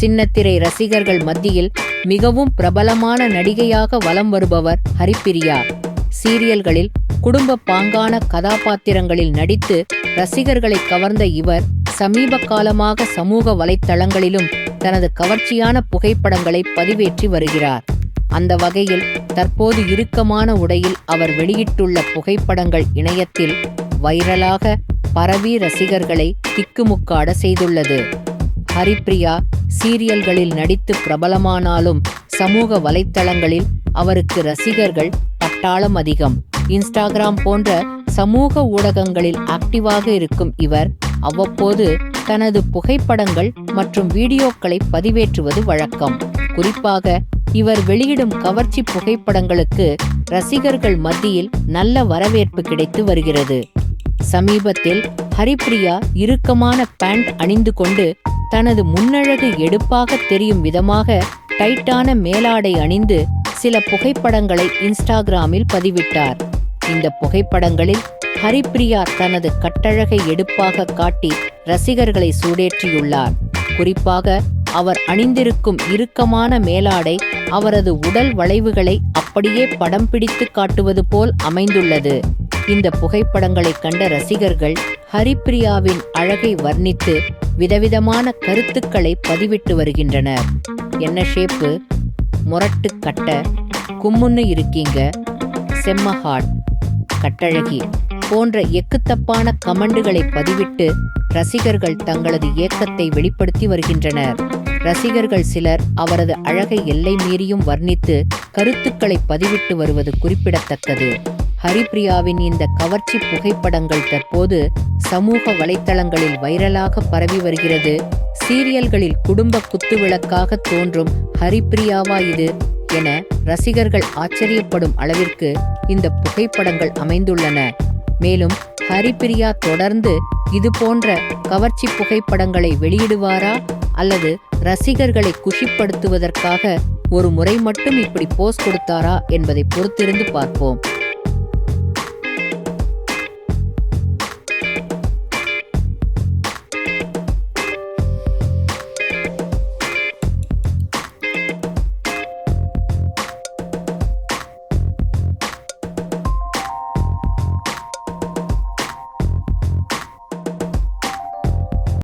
சின்னத்திரை ரசிகர்கள் மத்தியில் மிகவும் பிரபலமான நடிகையாக வலம் வருபவர் ஹரிப்பிரியா சீரியல்களில் குடும்ப பாங்கான கதாபாத்திரங்களில் நடித்து ரசிகர்களை கவர்ந்த இவர் சமீப காலமாக சமூக வலைத்தளங்களிலும் தனது கவர்ச்சியான புகைப்படங்களை பதிவேற்றி வருகிறார். அந்த வகையில் தற்போது இறுக்கமான உடையில் அவர் வெளியிட்டுள்ள புகைப்படங்கள் இணையத்தில் வைரலாக பரவி ரசிகர்களை திக்குமுக்காட செய்துள்ளது. ஹரிப்ரியா சீரியல்களில் நடித்து பிரபலமானாலும் சமூக வலைத்தளங்களில் அவருக்கு ரசிகர்கள் பட்டாளம் அதிகம். இன்ஸ்டாகிராம் போன்ற சமூக ஊடகங்களில் ஆக்டிவாக இருக்கும் இவர் அவ்வப்போது தனது புகைப்படங்கள் மற்றும் வீடியோக்களை பதிவேற்றுவது வழக்கம். குறிப்பாக இவர் வெளியிடும் கவர்ச்சி புகைப்படங்களுக்கு ரசிகர்கள் மத்தியில் நல்ல வரவேற்பு கிடைத்து வருகிறது. சமீபத்தில் ஹரிப்ரியா இறுக்கமான பேண்ட் அணிந்து கொண்டு தனது முன்னழகு எடுப்பாக தெரியும் விதமாக டைட்டான மேலாடை அணிந்து சில புகைப்படங்களை இன்ஸ்டாகிராமில் பதிவிட்டார். இந்த புகைப்படங்களில் ஹரிப்ரியா தனது கட்டழகை எடுப்பாக காட்டி ரசிகர்களை சூடேற்றியுள்ளார். குறிப்பாக அவர் அணிந்திருக்கும் இறுக்கமான மேலாடை அவரது உடல் வளைவுகளை அப்படியே படம் பிடித்து காட்டுவது போல் அமைந்துள்ளது. இந்த புகைப்படங்களை கண்ட ரசிகர்கள் ஹரிப்ரியாவின் அழகை வர்ணித்து விதவிதமான கருத்துக்களை பதிவிட்டு வருகின்றனர். என்ன ஷேப்பு? முரட்டு கட்ட. கும்முன்னு இருக்கீங்க. செம்மஹாட் கட்டழகி. போன்ற எக்குத்தப்பான கமெண்டுகளை பதிவிட்டு ரசிகர்கள் தங்களது ஏக்கத்தை வெளிப்படுத்தி வருகின்றனர். ரசிகர்கள் சிலர் அவரது அழகை எல்லை மீறியும் வர்ணித்து கருத்துக்களை பதிவிட்டு வருவது குறிப்பிடத்தக்கது. ஹரிப்ரியாவின் இந்த கவர்ச்சி புகைப்படங்கள் தற்போது சமூக வலைத்தளங்களில் வைரலாக பரவி வருகிறது. சீரியல்களில் குடும்ப குத்துவிளக்காக தோன்றும் ஹரிப்ரியாவா இது என ரசிகர்கள் ஆச்சரியப்படும் அளவிற்கு இந்த புகைப்படங்கள் அமைந்துள்ளன. மேலும் ஹரிபிரியா தொடர்ந்து இது போன்ற கவர்ச்சி புகைப்படங்களை வெளியிடுவாரா அல்லது ரசிகர்களை குஷிப்படுத்துவதற்காக ஒரு முறை மட்டும் இப்படி போஸ் கொடுத்தாரா என்பதை பொறுத்திருந்து பார்ப்போம்.